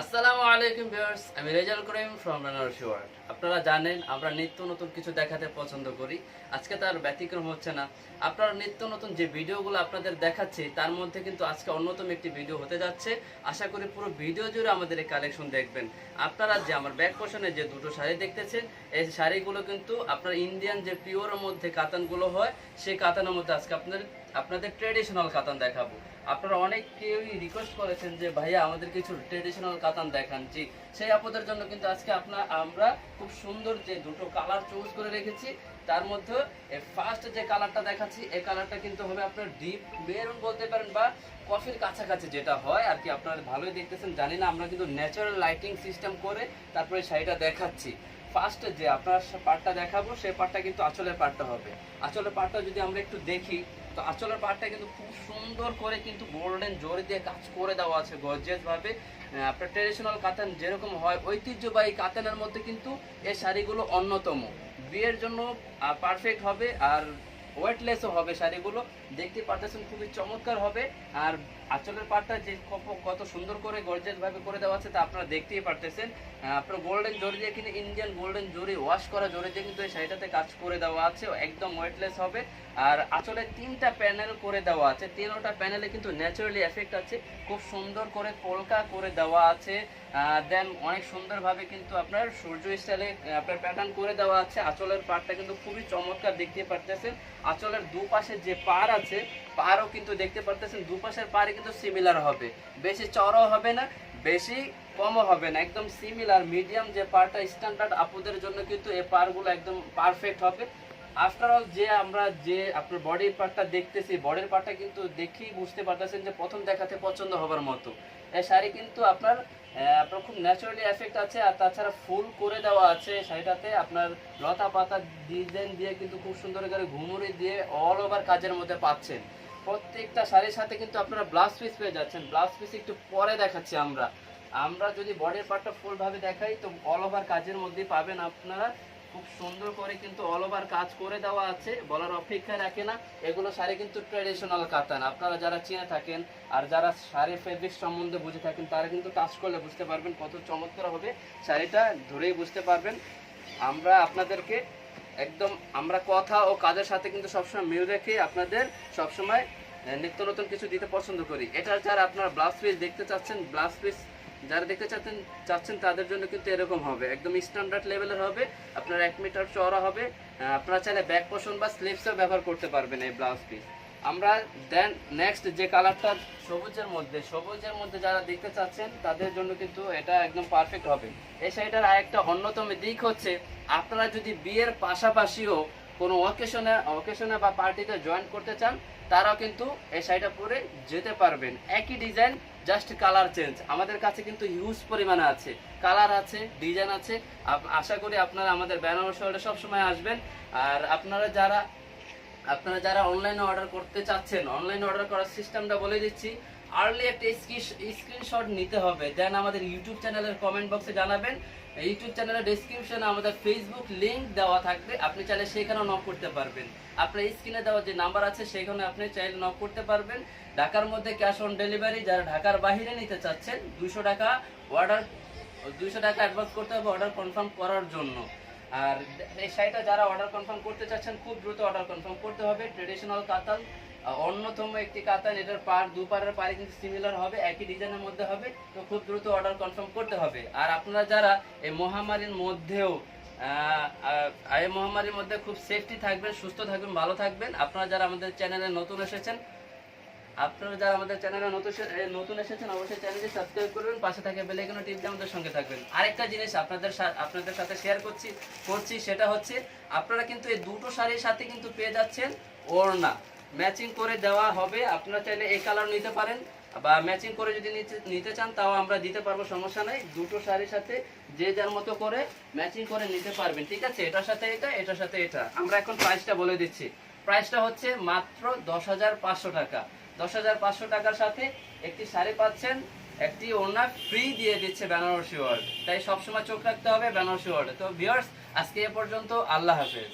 আসসালামু আলাইকুম ভিউয়ার্স, আমি রেজাল করিম ফ্রম বেনারসি ওয়ার্ল্ড আপনারা জানেন, আমরা নিত্য নতুন কিছু দেখাতে পছন্দ করি। আজকে তার ব্যতিক্রম হচ্ছে না। আপনারা নিত্য নতুন যে ভিডিওগুলো আপনাদের দেখাচ্ছি, তার মধ্যে কিন্তু আজকে অন্যতম একটি ভিডিও হতে যাচ্ছে। আশা করি পুরো ভিডিও জুড়ে আমাদের এই কালেকশন দেখবেন। আপনারা যে আমার ব্যাক পোর্শনে যে দুটো শাড়ি দেখতেছেন, এই শাড়িগুলো কিন্তু আপনার ইন্ডিয়ান যে পিওরের মধ্যে কাতানগুলো হয়, সেই কাতানের মধ্যে আজকে আপনাদের আপনাদের ট্রেডিশনাল কাতান দেখাবো। আপনারা অনেক কেউই রিকোয়েস্ট করেছেন যে, ভাইয়া, আমাদের কিছু ট্রেডিশনাল কাতান দেখান। জি, সেই আপদের জন্য কিন্তু আজকে আপনার আমরা খুব সুন্দর যে দুটো কালার চুজ করে রেখেছি, তার মধ্যে ফার্স্ট যে কালারটা দেখাচ্ছি এই কালারটা কিন্তু হবে আপনার ডিপ মেরুন বলতে পারেন বা কফির কাছাকাছি যেটা হয়, আর কি আপনারা ভালোই দেখতেছেন। জানি না, আমরা কিন্তু ন্যাচারাল লাইটিং সিস্টেম করে তারপরে শাড়িটা দেখাচ্ছি। ফার্স্ট যে আপনার পার্টটা দেখাবো সেই পার্টটা কিন্তু আঁচলের পার্টটা হবে। আঁচলের পার্টটা যদি আমরা একটু দেখি তো আঁচলের পার্টটা কিন্তু খুব সুন্দর করে কিন্তু গোল্ডেন জোরে দিয়ে কাজ করে দেওয়া আছে গর্জিয়াস ভাবে। আপনার ট্রেডিশনাল কাতান যেরকম হয়, ঐতিহ্যবাহী কাতানের মধ্যে কিন্তু এই শাড়িগুলো অন্যতম। বিয়ের জন্য পারফেক্ট হবে আর ওয়েটলেসও হবে শাড়িগুলো। দেখতে পাচ্ছেন খুবই চমৎকার হবে। আর আঁচলের পাটটা যে কত সুন্দর করে গর্জিয়াস ভাবে করে দেওয়া আছে তা আপনারা দেখতেই পারতেছেন। আপনার গোল্ডেন জরি দিয়ে কিন্তু ইন্ডিয়ান গোল্ডেন জরি ওয়াশ করা জরি দিয়ে কিন্তু এই শাড়িটাতে কাজ করে দেওয়া আছে একদম ওয়েটলেস হবে। আর আঁচলে তিনটা প্যানেল করে দেওয়া আছে তিনটা প্যানেলে কিন্তু ন্যাচারালি এফেক্ট আছে। খুব সুন্দর করে পোলকা করে দেওয়া আছে। দেন অনেক সুন্দরভাবে কিন্তু আপনার সূর্য স্টাইলে আপনার প্যাটার্ন করে দেওয়া আছে। আঁচলের পাড়টা কিন্তু খুবই চমৎকার, দেখতে পারতেছেন। আঁচলের দুপাশে যে পার আছে পারও কিন্তু দেখতে পারতেছেন, দুপাশের পারে কিন্তু সিমিলার হবে। বেশি চড়াও হবে না, বেশি কমও হবে না, একদম সিমিলার মিডিয়াম যে পারটা স্ট্যান্ডার্ড আপুদের জন্য কিন্তু এই পারগুলো একদম পারফেক্ট হবে। আফটার অল যে আমরা যে আপনার বডির পার্টটা দেখতেছি বডির পার্টটা কিন্তু দেখেই বুঝতে পারতেছেন যে প্রথম দেখাতে পছন্দ হবার মতো। এই শাড়ি কিন্তু আপনার আপনার খুব ন্যাচারালি এফেক্ট আছে, আর তাছাড়া ফুল করে দেওয়া আছে শাড়িটাতে। আপনার লতা পাতা ডিজাইন দিয়ে কিন্তু খুব সুন্দর করে ঘুমুরি দিয়ে অল ওভার কাজের মধ্যে পাচ্ছেন। প্রত্যেকটা শাড়ির সাথে কিন্তু আপনারা ব্লাউজ পিস পেয়ে যাচ্ছেন। ব্লাউজ পিস একটু পরে দেখাচ্ছি আমরা। আমরা যদি বডির পার্টটা ফুলভাবে দেখাই, তো অল ওভার কাজের মধ্যে পাবেন আপনারা। খুব সুন্দর করে কিন্তু অল ওভার কাজ করে দেওয়া আছে, বলার অপেক্ষা রাখে না। এগুলো শাড়ি কিন্তু ট্রেডিশনাল কাতান। আপনারা যারা চিনে থাকেন আর যারা শাড়ির ফেব্রিক সম্বন্ধে বুঝে থাকেন, তারা কিন্তু কাজ করলে বুঝতে পারবেন কত চমৎকার হবে শাড়িটা, ধরেই বুঝতে পারবেন। আমরা আপনাদেরকে একদম, আমরা কথা ও কাজের সাথে কিন্তু সবসময় মিল রেখে আপনাদের সবসময় নিত্য নতুন কিছু দিতে পছন্দ করি। এটা যারা আপনার ব্লাউজ পিস দেখতে চাচ্ছেন ব্লাউজ পিস যারা দেখতে চাচ্ছেন চাচ্ছেন তাদের জন্য কিন্তু এরকম হবে। একদম স্ট্যান্ডার্ড লেভেলের হবে। আপনার এক মিটার চওড়া হবে। আপনারা চাইলে ব্যাক পোষণ বা স্লিপসও ব্যবহার করতে পারবেন এই ব্লাউজ পিস আমরা দেন নেক্সট যে কালারটা সবুজের মধ্যে সবুজের মধ্যে যারা দেখতে চাচ্ছেন, তাদের জন্য কিন্তু এটা একদম পারফেক্ট হবে। এই শাড়িটার আরেকটা অন্যতম দিক হচ্ছে, আপনারা যদি বিয়ের পাশাপাশিও কোনো অকেশনে অকেশনে বা পার্টিতে জয়েন করতে চান, তারাও কিন্তু এই শাড়িটা পরে যেতে পারবেন। একই ডিজাইন জাস্ট কালার চেঞ্জ আমাদের কাছে কিন্তু হিউজ পরিমাণে আছে। কালার আছে ডিজাইন আছে। আশা করি আপনারা আমাদের ব্যানার শহরে সবসময় আসবেন। আর আপনারা যারা আপনারা যারা অনলাইনে অর্ডার করতে চাচ্ছেন অনলাইনে অর্ডার করার সিস্টেমটা বলে দিচ্ছি। আর্লি একটা স্ক্রিনশট নিতে হবে। দেন আমাদের ইউটিউব চ্যানেলের কমেন্ট বক্সে জানাবেন। ইউটিউব চ্যানেলের ডেসক্রিপশনে আমাদের ফেসবুক লিংক দেওয়া থাকবে। আপনি চাইলে সেখানেও নক করতে পারবেন। আপনার স্ক্রিনে দেওয়া যে নাম্বার আছে সেখানে আপনি চাইলে নক করতে পারবেন। ঢাকার মধ্যে ক্যাশ অন ডেলিভারি যারা ঢাকার বাইরে নিতে চাচ্ছেন দুশো টাকা অর্ডার দুশো টাকা অ্যাডভান্স করতে হবে অর্ডার কনফার্ম করার জন্য। আর এই শাড়িটা যারা অর্ডার কনফার্ম করতে চাচ্ছেন খুব দ্রুত অর্ডার কনফার্ম করতে হবে। ট্রেডিশনাল আহ, অন্যতম একটি কাতান এটার পার দু পারের পারে কিন্তু সিমিলার হবে, একই ডিজাইনের মধ্যে হবে, তো খুব দ্রুত অর্ডার কনফার্ম করতে হবে। আর আপনারা যারা এই মহামারীর মধ্যেও এই মহামারীর মধ্যে খুব সেফটি থাকবেন, সুস্থ থাকবেন, ভালো থাকবেন, আপনারা যারা আমাদের চ্যানেলে নতুন এসেছেন, আপনারা যারা আমাদের চ্যানেলে নতুন নতুন এসেছেন, অবশ্যই চ্যানেলটি সাবস্ক্রাইব করবেন, পাশে থাকে বেল আইকন টিপ আমাদের সঙ্গে থাকবেন। আরেকটা জিনিস আপনাদের আপনাদের সাথে শেয়ার করছি করছি, সেটা হচ্ছে, আপনারা কিন্তু এই দুটো শাড়ির সাথে কিন্তু পেয়ে যাচ্ছেন ওড়না। ম্যাচিং করে দেওয়া হবে। আপনারা চাইলে এই কালার নিতে পারেন বা ম্যাচিং করে যদি নিতে চান তাও আমরা দিতে পারব, সমস্যা নাই। দুটো শাড়ির সাথে যে যার মতো করে ম্যাচিং করে নিতে পারবেন। ঠিক আছে? এটার সাথে এটা, এটার সাথে এটা। আমরা এখন প্রাইসটা বলে দিচ্ছি। প্রাইসটা হচ্ছে মাত্র দশ হাজার পাঁচশো টাকা। দশ হাজার পাঁচশো টাকার সাথে একটি শাড়ি পাচ্ছেন, একটি ওড়না ফ্রি দিয়ে দিচ্ছে বেনারসি ওয়ার্ড। তাই সবসময় চোখ রাখতে হবে বেনারসি ওয়ার্ডে। তো ভিউয়ার্স আজকে এ পর্যন্ত আল্লাহ হাফেজ।